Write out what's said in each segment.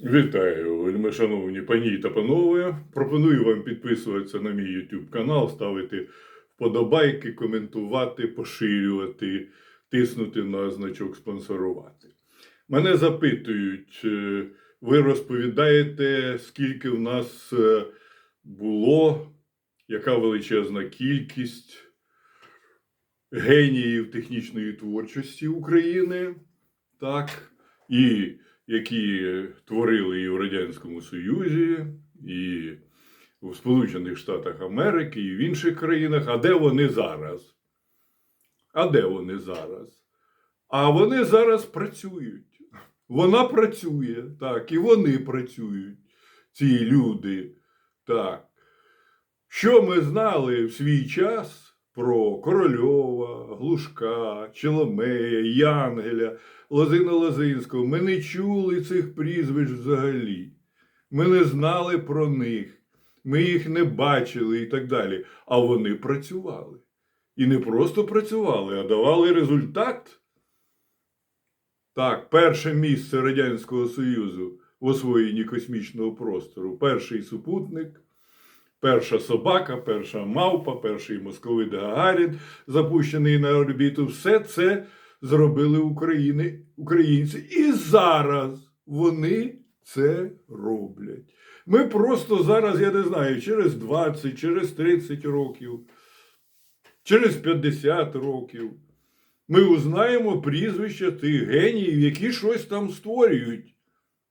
Вітаю, вельми шановні пані та панове. Пропоную вам підписуватися на мій YouTube канал, ставити вподобайки, коментувати, поширювати, тиснути на значок спонсорувати. Мене запитують, е, ви розповідаєте, скільки в нас е, було, яка величезна кількість геніїв технічної творчості України, так, і які творили і в Радянському Союзі, і в Сполучених Штатах Америки, і в інших країнах. А де вони зараз? А де вони зараз? А вони зараз працюють. Вона працює, так, і вони працюють, ці люди. Так. Що ми знали в свій час про Корольова, Глушка, Челомея, Янгеля, Лозина Лозинського? Ми не чули цих прізвищ взагалі. Ми не знали про них, ми їх не бачили і так далі. А вони працювали. І не просто працювали, а давали результат. Так, перше місце Радянського Союзу в освоєнні космічного простору. Перший супутник, перша собака, перша мавпа, перший московит Гагарін, запущений на орбіту. Все це зробили України, українці. І зараз вони це роблять. Ми просто зараз, я не знаю, через 20, через 30 років, через 50 років. Ми узнаємо прізвища тих геніїв, які щось там створюють,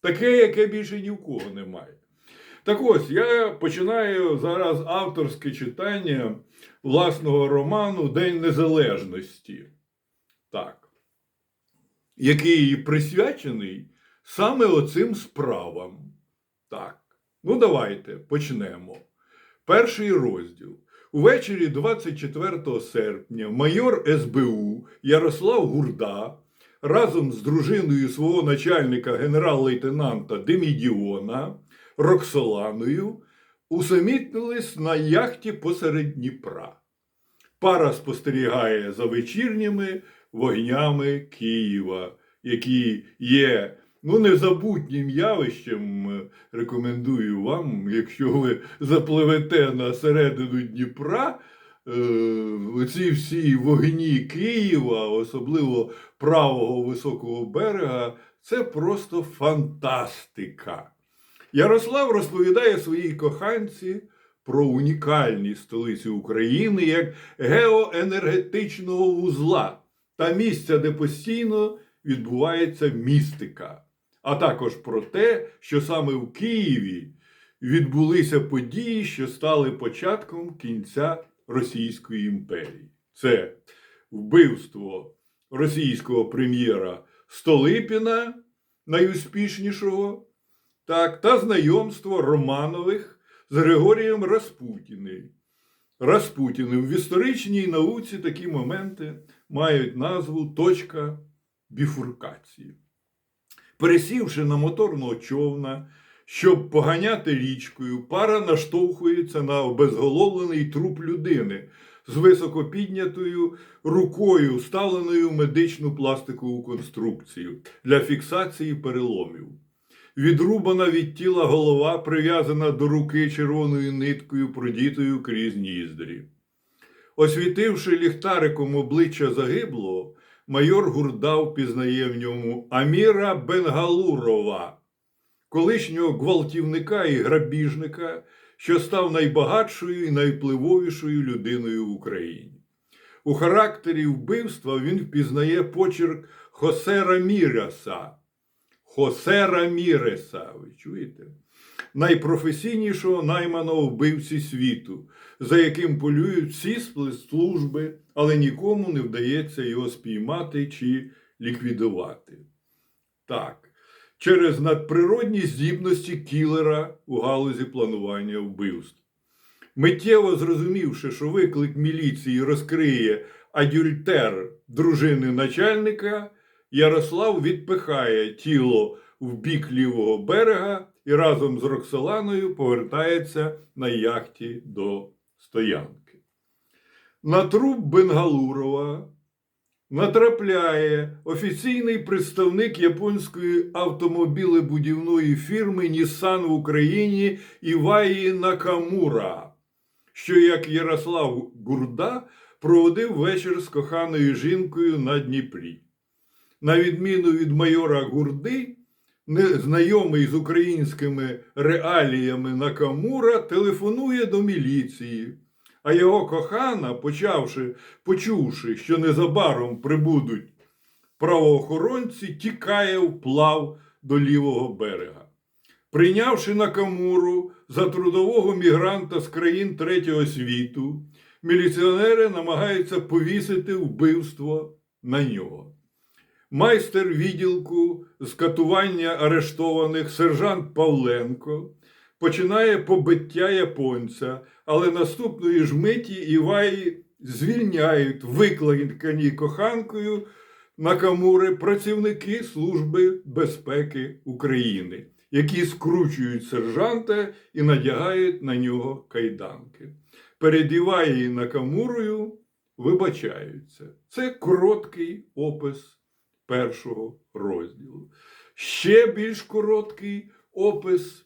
таке, яке більше ні в кого немає. Так ось, я починаю зараз авторське читання власного роману День Незалежності. Так. Який присвячений саме оцим справам. Так. Ну, давайте почнемо. Перший розділ. Увечері 24 серпня майор СБУ Ярослав Гурда разом з дружиною свого начальника генерал-лейтенанта Демідіона Роксоланою усамітнились на яхті посеред Дніпра. Пара спостерігає за вечірніми вогнями Києва, які є ну, незабутнім явищем. Рекомендую вам, якщо ви запливете на середину Дніпра, е, ці всі вогні Києва, особливо правого високого берега, це просто фантастика. Ярослав розповідає своїй коханці про унікальність столиці України як геоенергетичного вузла та місця, де постійно відбувається містика, а також про те, що саме в Києві відбулися події, що стали початком кінця Російської імперії. Це вбивство російського прем'єра Столипіна, найуспішнішого, так, та знайомство Романових з Григорієм Распутіним. Распутіним в історичній науці такі моменти мають назву точка біфуркації. Пересівши на моторного човна, щоб поганяти річкою, пара наштовхується на обезголовлений труп людини з високо піднятою рукою, вставленою в медичну пластикову конструкцію для фіксації переломів. Відрубана від тіла голова, прив'язана до руки червоною ниткою, продітою крізь ніздрі. Освітивши ліхтариком обличчя загиблого, майор Гурдав пізнає в ньому Аміра Бенгалурова, колишнього гвалтівника і грабіжника, що став найбагатшою і найвпливовішою людиною в Україні. У характері вбивства він впізнає почерк Хосе Раміреса. Хосе Раміреса, ви чуєте? Найпрофесійнішого найманого вбивці світу, за яким полюють всі спецслужби, але нікому не вдається його спіймати чи ліквідувати. Так, через надприродні здібності кілера у галузі планування вбивств. Миттєво зрозумівши, що виклик міліції розкриє адюльтер дружини начальника, Ярослав відпихає тіло в бік лівого берега і разом з Роксоланою повертається на яхті до стоянки. На труп Бенгалурова натрапляє офіційний представник японської автомобілебудівної фірми Nissan в Україні Іваї Накамура, що, як Ярослав Гурда, проводив вечір з коханою жінкою на Дніпрі. На відміну від майора Гурди, незнайомий з українськими реаліями Накамура телефонує до міліції. А його кохана, почавши, почувши, що незабаром прибудуть правоохоронці, тікає вплав до лівого берега. Прийнявши Накамуру за трудового мігранта з країн третього світу, міліціонери намагаються повісити вбивство на нього. Майстер відділку з катування арештованих сержант Павленко починає побиття японця, але наступної ж миті Іваї звільняють викликані коханкою Накамури працівники Служби безпеки України, які скручують сержанта і надягають на нього кайданки. Перед Іваї Накамурою вибачаються. Це короткий опис першого розділу. Ще більш короткий опис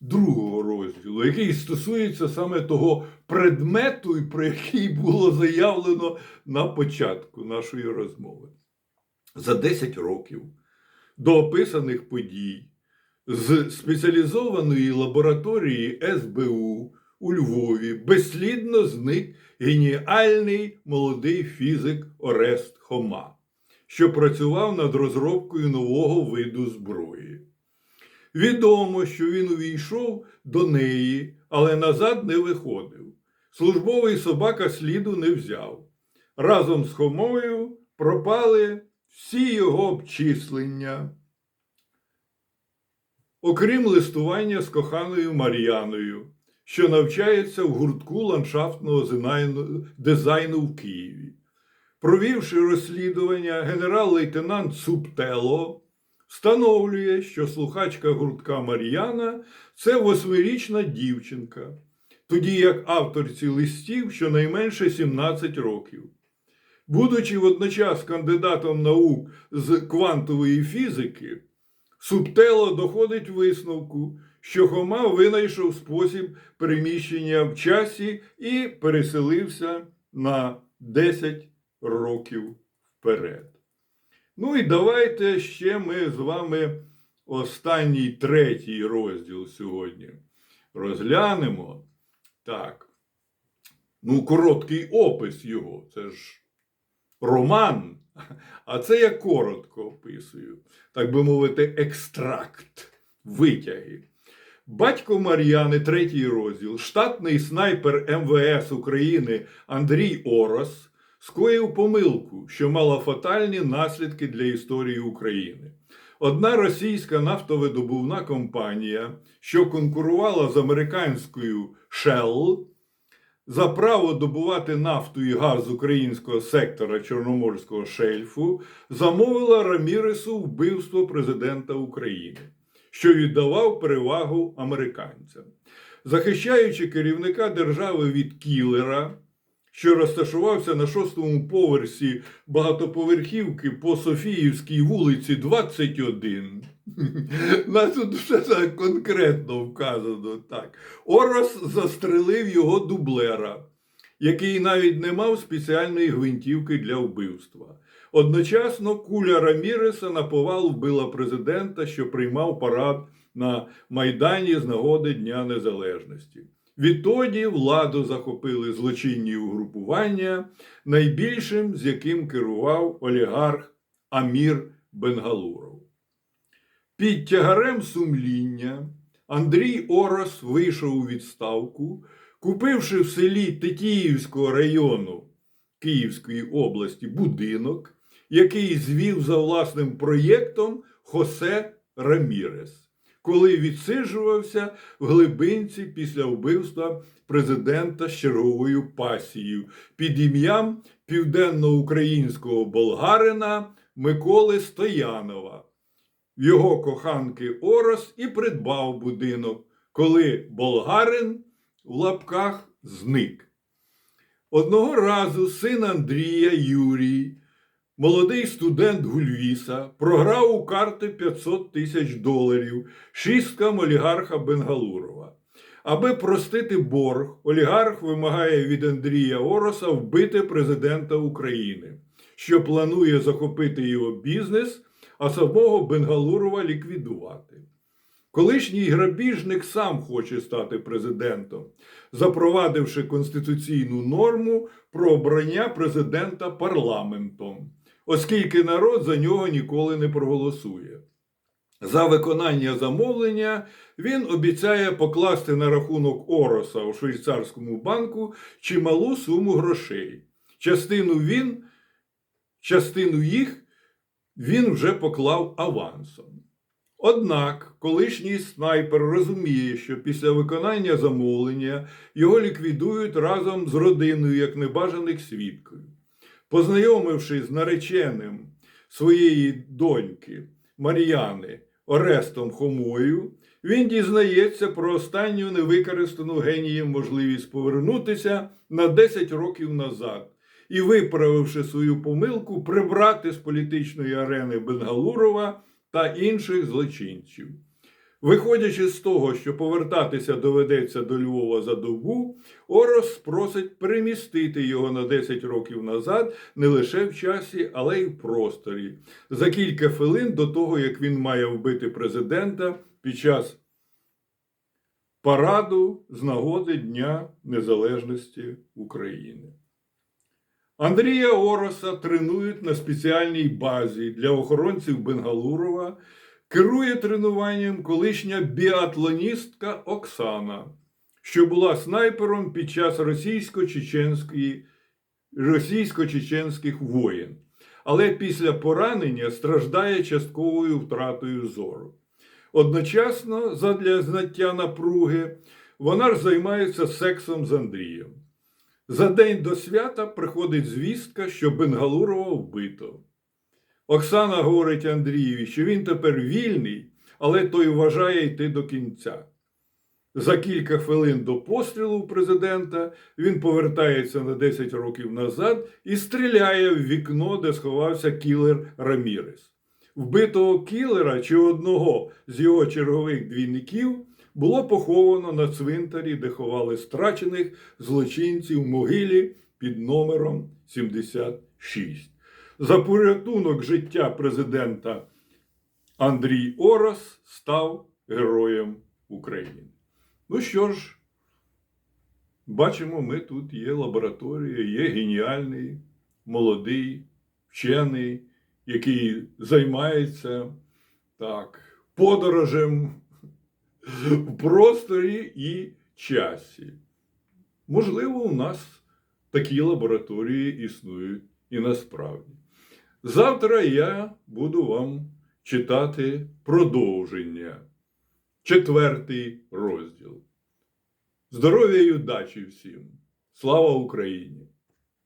другого розділу, який стосується саме того предмету, про який було заявлено на початку нашої розмови. За 10 років до описаних подій з спеціалізованої лабораторії СБУ у Львові безслідно зник геніальний молодий фізик Орест Хома, що працював над розробкою нового виду зброї. Відомо, що він увійшов до неї, але назад не виходив. Службовий собака сліду не взяв. Разом з Хомою пропали всі його обчислення. Окрім листування з коханою Мар'яною, що навчається в гуртку ландшафтного дизайну в Києві. Провівши розслідування, генерал-лейтенант Цуптело встановлює, що слухачка гуртка Мар'яна це восьмирічна дівчинка, тоді як авторці листів щонайменше 17 років. Будучи водночас кандидатом наук з квантової фізики, Субтело доходить висновку, що Хома винайшов спосіб переміщення в часі і переселився на 10 років вперед. Ну і давайте ще ми з вами останній третій розділ сьогодні розглянемо. Так. Ну, короткий опис його. Це ж роман. А це я коротко описую, так би мовити, екстракт, витяги. Батько Мар'яни, третій розділ, штатний снайпер МВС України Андрій Орос скоїв помилку, що мала фатальні наслідки для історії України. Одна російська нафтовидобувна компанія, що конкурувала з американською Shell, за право добувати нафту і газ українського сектора Чорноморського шельфу замовила Раміресу вбивство президента України, що віддавав перевагу американцям. Захищаючи керівника держави від кілера, що розташувався на шостому поверсі багатоповерхівки по Софіївській вулиці 21. Нас тут все конкретно вказано. Так. Орос застрелив його дублера, який навіть не мав спеціальної гвинтівки для вбивства. Одночасно куля Раміреса на повал вбила президента, що приймав парад на Майдані з нагоди Дня Незалежності. Відтоді владу захопили злочинні угрупування, найбільшим з яким керував олігарх Амір Бенгалуров. Під тягарем сумління Андрій Орос вийшов у відставку, купивши в селі Тетіївського району Київської області будинок, який звів за власним проєктом Хосе Рамірес, коли відсиджувався в глибинці після вбивства президента з черговою пасією під ім'ям південноукраїнського болгарина Миколи Стоянова його коханки Орос і придбав будинок, коли болгарин в лапках зник. Одного разу син Андрія Юрій молодий студент Гульвіса програв у карти 500 тисяч доларів шісткам олігарха Бенгалурова. Аби простити борг, олігарх вимагає від Андрія Ороса вбити президента України, що планує захопити його бізнес, а самого Бенгалурова ліквідувати. Колишній грабіжник сам хоче стати президентом, запровадивши конституційну норму про обрання президента парламентом, оскільки народ за нього ніколи не проголосує. За виконання замовлення він обіцяє покласти на рахунок Ороса у швейцарському банку чималу суму грошей. Частину він, частину їх він вже поклав авансом. Однак колишній снайпер розуміє, що після виконання замовлення його ліквідують разом з родиною як небажаних свідків. Познайомившись з нареченим своєї доньки Мар'яни Орестом Хомою, він дізнається про останню невикористану генієм можливість повернутися на 10 років назад і, виправивши свою помилку, прибрати з політичної арени Бенгалурова та інших злочинців. Виходячи з того, що повертатися доведеться до Львова за добу, Орос просить перемістити його на 10 років назад не лише в часі, але й в просторі, за кілька хвилин до того, як він має вбити президента під час параду з нагоди Дня Незалежності України. Андрія Ороса тренують на спеціальній базі для охоронців Бенгалурова. Керує тренуванням колишня біатлоністка Оксана, що була снайпером під час російсько-чеченських воєн, але після поранення страждає частковою втратою зору. Одночасно, задля знаття напруги, вона ж займається сексом з Андрієм. За день до свята приходить звістка, що Бенгалурова вбито. Оксана говорить Андрієві, що він тепер вільний, але той вважає йти до кінця. За кілька хвилин до пострілу президента він повертається на 10 років назад і стріляє в вікно, де сховався кілер Рамірес. Вбитого кілера чи одного з його чергових двійників було поховано на цвинтарі, де ховали страчених злочинців в могилі під номером 76. За порятунок життя президента Андрій Орос став героєм України. Ну що ж, бачимо, ми тут є лабораторія, є геніальний, молодий вчений, який займається так, подорожем в просторі і часі. Можливо, у нас такі лабораторії існують і насправді. Завтра я буду вам читати продовження, четвертий розділ. Здоров'я і удачі всім! Слава Україні!